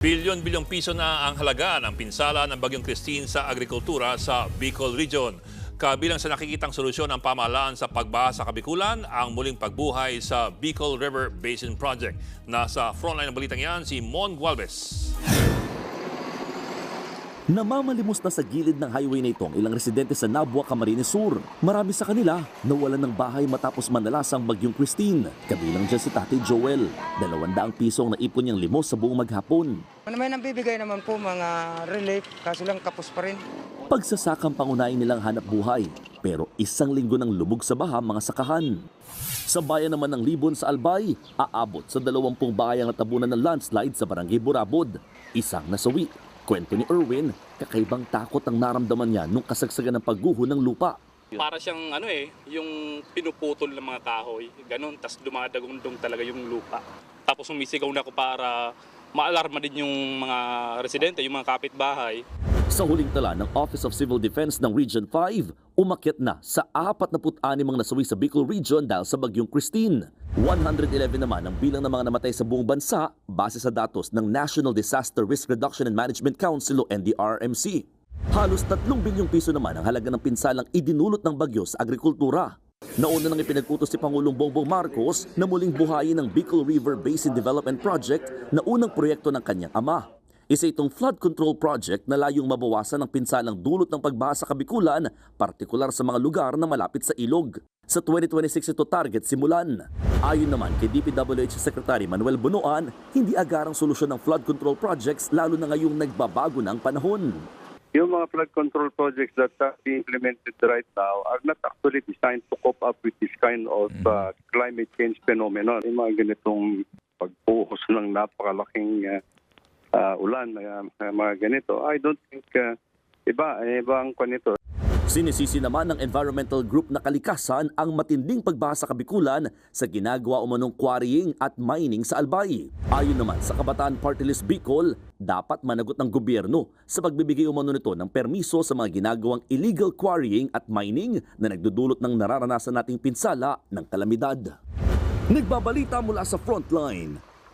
Bilyon-bilyong piso na ang halaga ng pinsala ng Bagyong Christine sa agrikultura sa Bicol Region. Kabilang sa nakikitang solusyon ng pamahalaan sa pagbaha sa Kabikulan, ang muling pagbuhay sa Bicol River Basin Project. Nasa frontline ng balitang yan si Mon Gualvez. Namamalimos na sa gilid ng highway na ito ang ilang residente sa Nabua, Camarines Sur. Marami sa kanila nawalan ng bahay matapos manalas ang bagyong Christine. Kabilang dyan si Tatay Joel. Dalawandaang piso ang naipon niyang limos sa buong maghapon. Ano may nabibigay naman po mga relief, kaso lang kapos pa rin. Pagsasakang pangunahin nilang hanap buhay. Pero isang linggo ng lubog sa baha mga sakahan. Sa bayan naman ng Libon sa Albay, aabot sa dalawampung bayang natabunan ng landslide sa barangay Burabod. Isang nasawi. Kwento ni Erwin, kakaibang takot ang naramdaman niya nung kasagsagan ng pagguho ng lupa. Para siyang ano eh, yung pinuputol ng mga kahoy, ganun, tas dumadagundong talaga yung lupa. Tapos sumisigaw na ako para maalarma din yung mga residente, yung mga kapitbahay. Sa huling tala ng Office of Civil Defense ng Region 5, umakyat na sa 46 ang nasawi sa Bicol Region dahil sa bagyong Christine. 111 naman ang bilang ng mga namatay sa buong bansa base sa datos ng National Disaster Risk Reduction and Management Council o NDRMC. Halos 3 bilyong piso naman ang halaga ng pinsalang idinulot ng bagyo sa agrikultura. Nauna nang ipinag-utos si Pangulong Bongbong Marcos na muling buhayin ang Bicol River Basin Development Project na unang proyekto ng kanyang ama. Isa itong flood control project na layong mabawasan ang pinsalang dulot ng pagbaha sa Kabikulan, partikular sa mga lugar na malapit sa ilog. Sa 2026 ito target simulan. Ayon naman kay DPWH Secretary Manuel Bunuan, hindi agarang solusyon ng flood control projects lalo na ngayong nagbabago na ang panahon. Yung mga flood control projects that are being implemented right now are not actually designed to cope up with this kind of uh, climate change phenomenon. Yung mga ganitong pagbuhos ng napakalaking uh, uh, ulan, uh, mga ganito, I don't think uh, iba, iba ang kanito. Sinisisi naman ng environmental group na kalikasan ang matinding pagbaha sa Kabikulan sa ginagawa umanong quarrying at mining sa Albay. Ayon naman sa Kabataan Party List Bicol, dapat managot ng gobyerno sa pagbibigay umano nito ng permiso sa mga ginagawang illegal quarrying at mining na nagdudulot ng nararanasan nating pinsala ng kalamidad. Nagbabalita mula sa frontline,